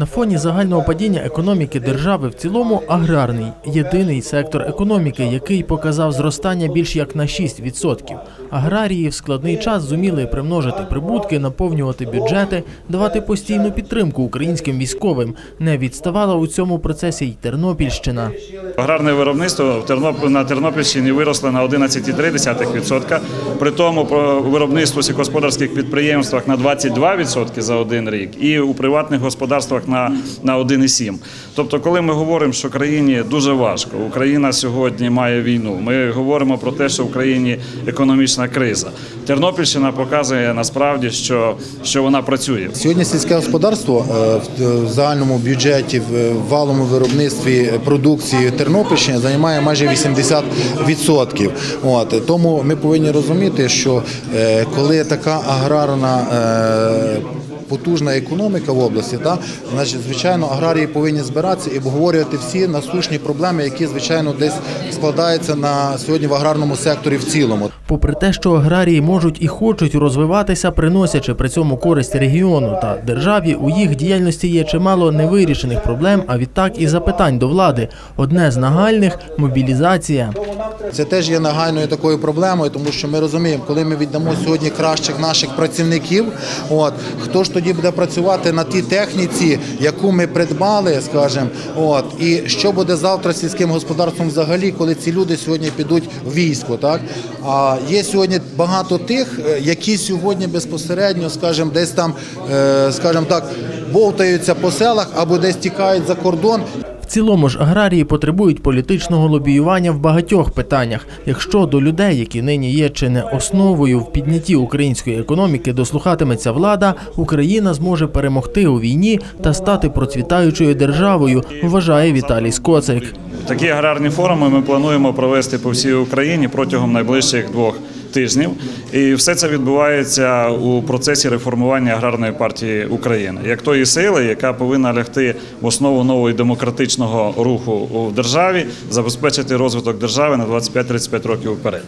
На фоні загального падіння економіки держави в цілому аграрний єдиний сектор економіки, який показав зростання більш як на 6%. Аграрії в складний час зуміли примножити прибутки, наповнювати бюджети, давати постійну підтримку українським військовим. Не відставала у цьому процесі й Тернопільщина. Аграрне виробництво в Терноп- на Тернопільщині виросло на 11,3%, при тому про виробництво сільськогосподарських підприємствах на 22% за один рік і у приватних господарствах на, на 1,7%. Тобто, коли ми говоримо, що країні дуже важко, Україна сьогодні має війну, ми говоримо про те, що в Україні економічна криза. Тернопільщина показує насправді, що, що вона працює. Сьогодні сільське господарство е, в- в загальному бюджеті в е, в валовому виробництві продукції Тернопільщини займає майже 80%. От тому ми повинні розуміти, що е, коли така аграрна е, Потужна економіка в області, та значить, звичайно, аграрії повинні збиратися і обговорювати всі насущні проблеми, які звичайно десь складаються на сьогодні в аграрному секторі в цілому. Попри те, що аграрії можуть і хочуть розвиватися, приносячи при цьому користь регіону та державі, у їх діяльності є чимало невирішених проблем, а відтак і запитань до влади. Одне з нагальних мобілізація. Це теж є нагальною такою проблемою, тому що ми розуміємо, коли ми віддамо сьогодні кращих наших працівників, от хто ж тоді буде працювати на тій техніці, яку ми придбали, скажімо, от і що буде завтра з сільським господарством взагалі, коли ці люди сьогодні підуть в військо, так а є сьогодні багато тих, е, які сьогодні безпосередньо, скажімо, десь там, е, скажімо так, бовтаються по селах або десь тікають за кордон. Цілому ж аграрії потребують політичного лобіювання в багатьох питаннях. Якщо до людей, які нині є чи не основою в піднятті української економіки, дослухатиметься влада, Україна зможе перемогти у війні та стати процвітаючою державою, вважає Віталій Скоцик. Такі аграрні форуми ми плануємо провести по всій Україні протягом найближчих двох тижнів. І все це відбувається у процесі реформування аграрної партії України, як тої сили, яка повинна лягти в основу нової демократичного руху у державі, забезпечити розвиток держави на 25-35 років вперед.